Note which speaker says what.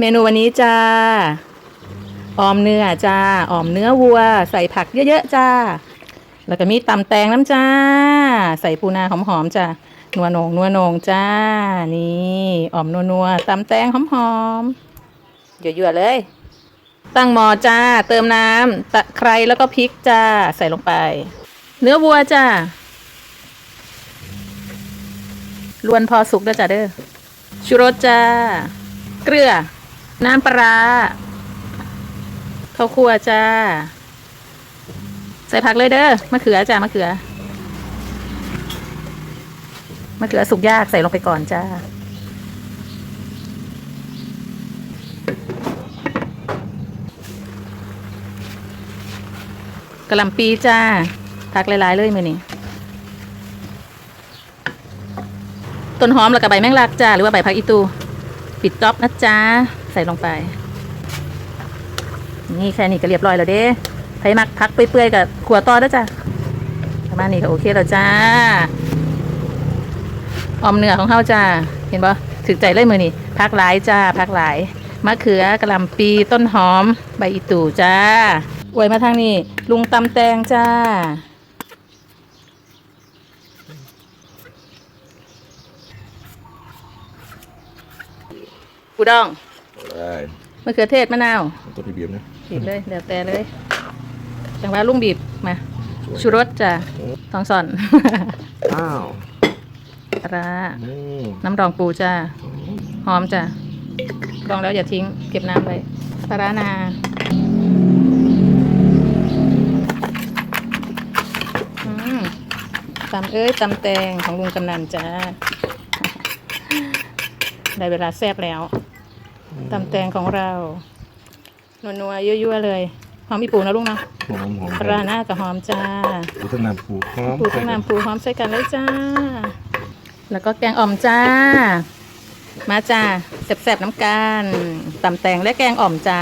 Speaker 1: เมนูวันนี้จ้า ออมเนื้อจ้า ออมเนื้อวัว ใส่ผักเยอะๆจ้า แล้วก็มีตำแตงน้ำจ้า ใส่ปูนาหอมๆจ้า นัวนงนัวนงจ้า นี่ ออมนัวๆตำแตงหอมๆเยอะๆเลย ตั้งหม้อจ้า เติมน้ำตะไคร้แล้วก็พริกจ้า ใส่ลงไป เนื้อวัวจ้าลวนพอสุกแล้วจ้าเด้อ ชูรสจ้า เกลือ น้ำปลาข้าวคั่วจ้า ใส่ผักเลยเด้อมะเขือจ้ามะเขือมะเขือสุกยากใส่ลงไปก่อนจ้ากระหลำปีจ้าผักหลายๆเลยมือนี้ต้นหอมแล้วก็ใบแมงลักจ้า หรือว่าใบผักอีตู ปิดจ๊อบนะจ๊ะ ใส่ลงไป นี่แค่นี้ก็เรียบร้อยแล้วเด้ไผมักพักเปื่อยๆกับขัวต่อแล้วจ้ะประมาณนี้ก็โอเคแล้วจ้าออมเนื้อของเฮาจ้าเห็นปะถึกใจเลยมือนี่พักหลายจ้าพักหลายมะเขือกระลำปีต้นหอม ใบอีตู่จ้าอวยมาทางนี้ ลุงตำแตงจ้าปูดอง
Speaker 2: ได้
Speaker 1: มะเขือเทศมะนาว
Speaker 2: ตัวพี่เบียมนะ
Speaker 1: บีบเลยเดี๋ยวแต่เลยจังหวะลุงบีบมาชูรสจ้ะทองส่อน
Speaker 2: อ้าว
Speaker 1: ปลาร้า
Speaker 2: อืม
Speaker 1: น้ำรองปูจ้าหอมจ้ะรองแล้วอย่าทิ้ง เก็บน้ำไว้ปลาร้านาอืมตำเอ้ยตำแตงของลุงกำนันจ้า ได้เวลาแซ่บแล้ว ตำแตงของเรานัวๆยั่วๆเลย หอมอีปูนะลุงเนาะ
Speaker 2: หอมหอม
Speaker 1: ปลาร้าหน้ากับหอมจ้า
Speaker 2: ปูทั้งน้ำปูหอม
Speaker 1: ปูทั้งน้ำปูหอมใส่กันเลยจ้า แล้วก็แกงอ่อมจ้า มาจ้าแซ่บๆน้ำกันตำแตงและแกงอ่อมจ้า